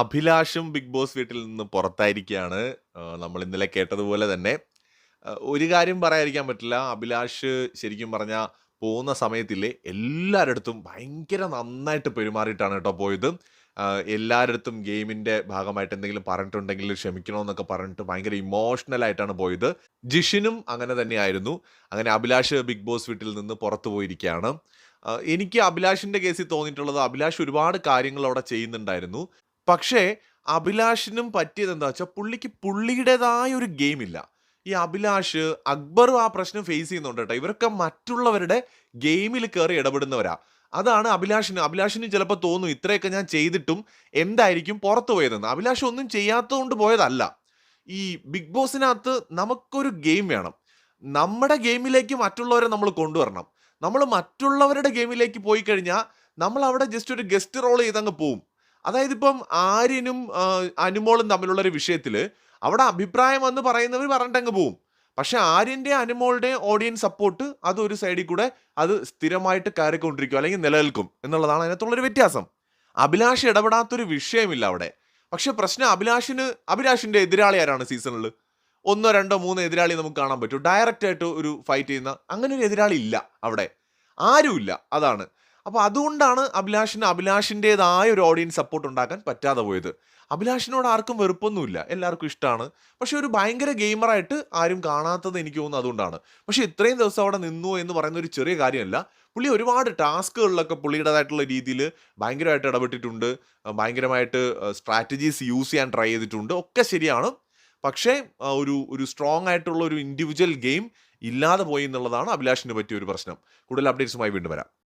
അഭിലാഷും big boss വീട്ടിൽ നിന്ന് പുറത്തായിരിക്കുകയാണ്. നമ്മൾ ഇന്നലെ കേട്ടതുപോലെ തന്നെ ഒരു കാര്യം പറയാതിരിക്കാൻ പറ്റില്ല. അഭിലാഷ് ശരിക്കും പറഞ്ഞാൽ പോകുന്ന സമയത്തില്ലേ അടുത്തും ഭയങ്കര നന്നായിട്ട് പെരുമാറിയിട്ടാണ് കേട്ടോ പോയത്. ആഹ് ഗെയിമിന്റെ ഭാഗമായിട്ട് എന്തെങ്കിലും പറഞ്ഞിട്ടുണ്ടെങ്കിൽ ക്ഷമിക്കണമെന്നൊക്കെ പറഞ്ഞിട്ട് ഭയങ്കര ഇമോഷണൽ ആയിട്ടാണ് പോയത്. ജിഷിനും അങ്ങനെ തന്നെയായിരുന്നു. അങ്ങനെ അഭിലാഷ് ബിഗ് ബോസ് വീട്ടിൽ നിന്ന് പുറത്തു പോയിരിക്കുകയാണ്. എനിക്ക് അഭിലാഷിന്റെ കേസിൽ തോന്നിയിട്ടുള്ളത് അഭിലാഷ് ഒരുപാട് കാര്യങ്ങൾ അവിടെ ചെയ്യുന്നുണ്ടായിരുന്നു. പക്ഷേ അഭിലാഷിനും പറ്റിയത് എന്താ വെച്ചാൽ പുള്ളിക്ക് പുള്ളിയുടേതായ ഒരു ഗെയിം ഇല്ല. ഈ അഭിലാഷ്, അക്ബറും ആ പ്രശ്നം ഫേസ് ചെയ്യുന്നുണ്ട് കേട്ടോ. ഇവരൊക്കെ മറ്റുള്ളവരുടെ ഗെയിമിൽ കയറി ഇടപെടുന്നവരാ. അതാണ് അഭിലാഷിന് അഭിലാഷിന് ചിലപ്പോൾ തോന്നും ഇത്രയൊക്കെ ഞാൻ ചെയ്തിട്ടും എന്തായിരിക്കും പുറത്തു പോയതെന്ന്. അഭിലാഷ് ഒന്നും ചെയ്യാത്തതുകൊണ്ട് പോയതല്ല. ഈ ബിഗ് ബോസിനകത്ത് നമുക്കൊരു ഗെയിം വേണം. നമ്മുടെ ഗെയിമിലേക്ക് മറ്റുള്ളവരെ നമ്മൾ കൊണ്ടുവരണം. നമ്മൾ മറ്റുള്ളവരുടെ ഗെയിമിലേക്ക് പോയി കഴിഞ്ഞാൽ നമ്മൾ അവിടെ ജസ്റ്റ് ഒരു ഗസ്റ്റ് റോൾ ചെയ്തങ്ങ് പോവും. അതായത് ഇപ്പം ആര്യനും അനുമോളും തമ്മിലുള്ള ഒരു വിഷയത്തിൽ അവിടെ അഭിപ്രായം വന്ന് പറയുന്നവർ പറഞ്ഞിട്ടങ്ങ് പോവും. പക്ഷെ ആര്യന്റെ അനുമോളുടെ ഓഡിയൻസ് സപ്പോർട്ട് അത് ഒരു സൈഡിൽ കൂടെ അത് സ്ഥിരമായിട്ട് കയറിക്കൊണ്ടിരിക്കും അല്ലെങ്കിൽ നിലനിൽക്കും എന്നുള്ളതാണ് അതിനകത്തുള്ളൊരു വ്യത്യാസം. അഭിലാഷ് ഇടപെടാത്തൊരു വിഷയമില്ല അവിടെ. പക്ഷെ പ്രശ്നം അഭിലാഷിന് അഭിലാഷിന്റെ എതിരാളി ആരാണ് സീസണിൽ ഒന്നോ രണ്ടോ മൂന്നോ എതിരാളി നമുക്ക് കാണാൻ പറ്റും. ഡയറക്റ്റായിട്ട് ഒരു ഫൈറ്റ് ചെയ്യുന്ന അങ്ങനെ ഒരു എതിരാളി ഇല്ല അവിടെ. ആരുമില്ല അതാണ്. അപ്പൊ അതുകൊണ്ടാണ് അഭിലാഷിന് അഭിലാഷിന്റെതായ ഒരു ഓഡിയൻസ് സപ്പോർട്ട് ഉണ്ടാക്കാൻ പറ്റാതെ പോയത്. അഭിലാഷിനോട് ആർക്കും വെറുപ്പൊന്നുമില്ല. എല്ലാവർക്കും ഇഷ്ടമാണ് പക്ഷേ ഒരു ഭയങ്കര ഗെയിമറായിട്ട് ആരും കാണാത്തത് എനിക്ക് തോന്നുന്നു അതുകൊണ്ടാണ്. പക്ഷേ ഇത്രയും ദിവസം അവിടെ നിന്നു എന്ന് പറയുന്ന ഒരു ചെറിയ കാര്യമല്ല. പുള്ളി ഒരുപാട് ടാസ്കുകളിലൊക്കെ പുള്ളിയുടേതായിട്ടുള്ള രീതിയിൽ ഭയങ്കരമായിട്ട് ഇടപെട്ടിട്ടുണ്ട്. ഭയങ്കരമായിട്ട് സ്ട്രാറ്റജീസ് യൂസ് ചെയ്യാൻ ട്രൈ ചെയ്തിട്ടുണ്ട്. ഒക്കെ ശരിയാണ്. പക്ഷേ ഒരു ഒരു സ്ട്രോങ് ആയിട്ടുള്ള ഒരു ഇൻഡിവിജ്വൽ ഗെയിം ഇല്ലാതെ പോയി എന്നുള്ളതാണ് അഭിലാഷിന് പറ്റിയ ഒരു പ്രശ്നം. കൂടുതൽ അപ്ഡേറ്റ്സുമായി വീണ്ടും വരാം.